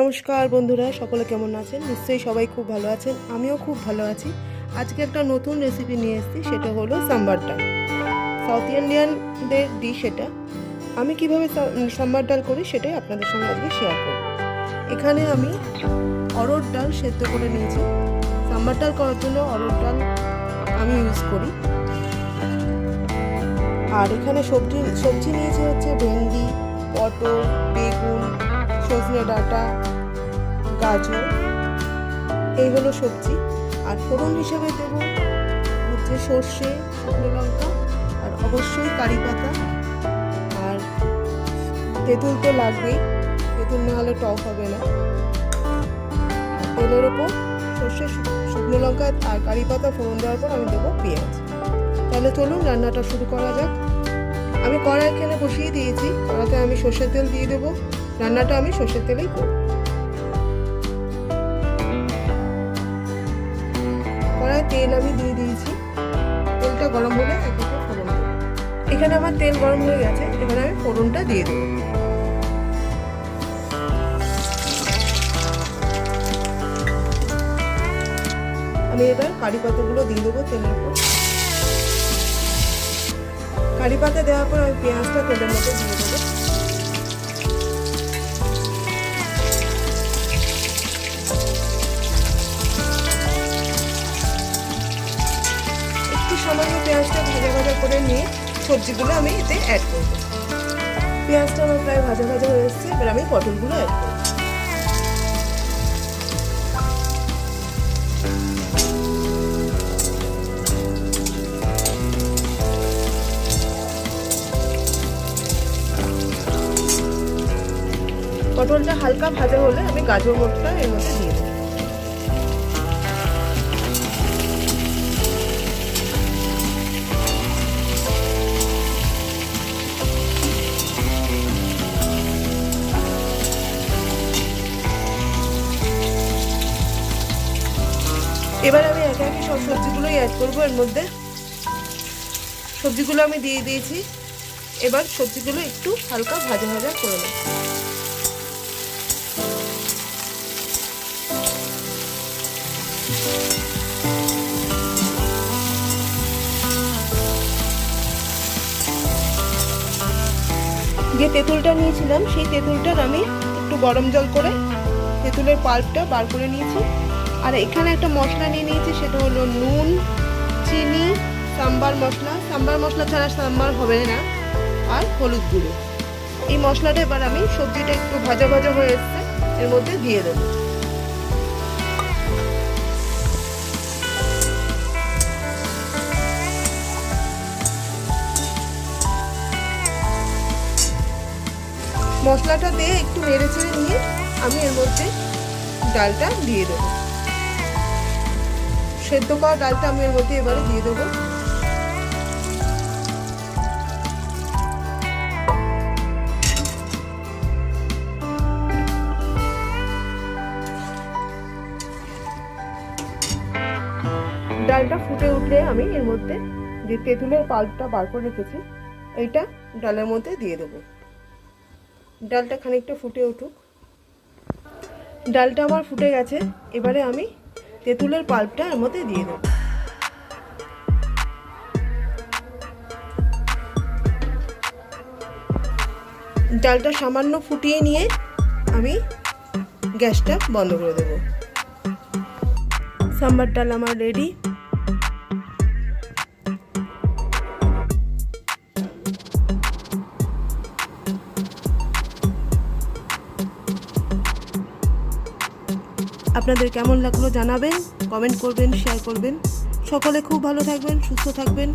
নমস্কার বন্ধুরা, সকলে কেমন আছেন? নিশ্চয়ই সবাই খুব ভালো আছেন, আমিও খুব ভালো আছি। আজকে একটা নতুন রেসিপি নিয়ে এসেছি, সেটা হলো সাম্বার ডাল সাউথ ইন্ডিয়ানদের ডিশ এটা। আমি কীভাবে সাম্বার ডাল করি সেটাই আপনাদের সঙ্গে আজকে শেয়ার করব। এখানে আমি অরড় ডাল সেদ্ধ করে নিয়েছি। সাম্বার ডাল করার জন্য অরড় ডাল আমি ইউজ করি। আর এখানে সবজি সবজি নিয়েছি হচ্ছে ভেন্ডি, পটল, বেগুন সজনে ডাঁটা, গাজর, এই হলো সবজি। আর ফোড়ন হিসেবে দেব হচ্ছে সর্ষে, শুকনো লঙ্কা, আর অবশ্যই কারি পাতা। আর তেঁতুল তো লাগবেই, তেঁতুল না হলে টক হবে না। তেলের ওপর সর্ষে শুকনো লঙ্কা আর কারি পাতা ফোড়ন দেওয়ার পর আমি দেবো পেঁয়াজ। তাহলে চলুন রান্নাটা শুরু করা যাক। আমি কড়াই এখানে বসিয়ে দিয়েছি, কড়াতে আমি সর্ষের তেল দিয়ে দেবো। রান্নাটা আমি সর্ষের তেলেই করব। কড়াই তেল আমি দিয়ে দিয়েছি। তেলটা গরম হলে এক ফোড়ন এখানে আমার তেল গরম হয়ে গেছে এখানে আমি ফোড়নটা দিয়ে দেবো। আমি এবার কারি পাতাগুলো দিয়ে দেবো তেলের উপর। কারি পাতা দেওয়ার পর আমি পেঁয়াজটা তেলের মধ্যে দিয়ে দেবো। করে নিয়ে সবজিগুলো আমি এতে অ্যাড করব। পেঁয়াজটা আমার প্রায় ভাজা ভাজা হয়ে এসছে, এবার আমি পটলগুলো অ্যাড করব। পটলটা হালকা ভাজা হলে আমি গাজর মোটটা এর মধ্যে দিয়ে দেবো। এবার আমি একে একে সব সবজিগুলোই অ্যাড করব এর মধ্যে। সবজিগুলো আমি দিয়ে দিয়েছি। এবার সবজিগুলো একটু হালকা ভাজা ভাজা করে নেব। যে তেঁতুলটা নিয়েছিলাম, সেই তেঁতুলটার আমি একটু গরম জল করে তেঁতুলের পাল্পটা বার করে নিয়েছি। আর এখানে একটা মশলা নিয়ে নিয়েছি, সেটা হলো নুন, চিনি, সাম্বার মশলা। সাম্বার মশলা ছাড়া সাম্বার হবে না, আর হলুদ গুঁড়ো। এই মশলাটা এবার আমি সবজিটা একটু ভাজা ভাজা হয়ে এসছে, এর মধ্যে দিয়ে দেবো। মশলাটা দিয়ে একটু নেড়ে চেড়ে নিয়ে আমি এর মধ্যে ডালটা দিয়ে দেবো। সেদ্ধ করা ডালটা আমি এর মধ্যে এবারে দিয়ে দেবো। ডালটা ফুটে উঠলে আমি এর মধ্যে যে তেঁতুলের পাল্পটা বার করে রেখেছি, এইটা ডালের মধ্যে দিয়ে দেবো। ডালটা খানিকটা ফুটে উঠুক। ডালটা আমার ফুটে গেছে, এবারে আমি তেঁতুলের পাল্পটা এর মধ্যে দিয়ে দেবো। ডালটা সামান্য ফুটিয়ে নিয়ে আমি গ্যাসটা বন্ধ করে দেবো। সাম্বার ডাল আমার রেডি। আপনাদের কেমন লাগল জানাবেন কমেন্ট করবেন শেয়ার করবেন। সকলে খুব ভালো থাকবেন সুস্থ থাকবেন।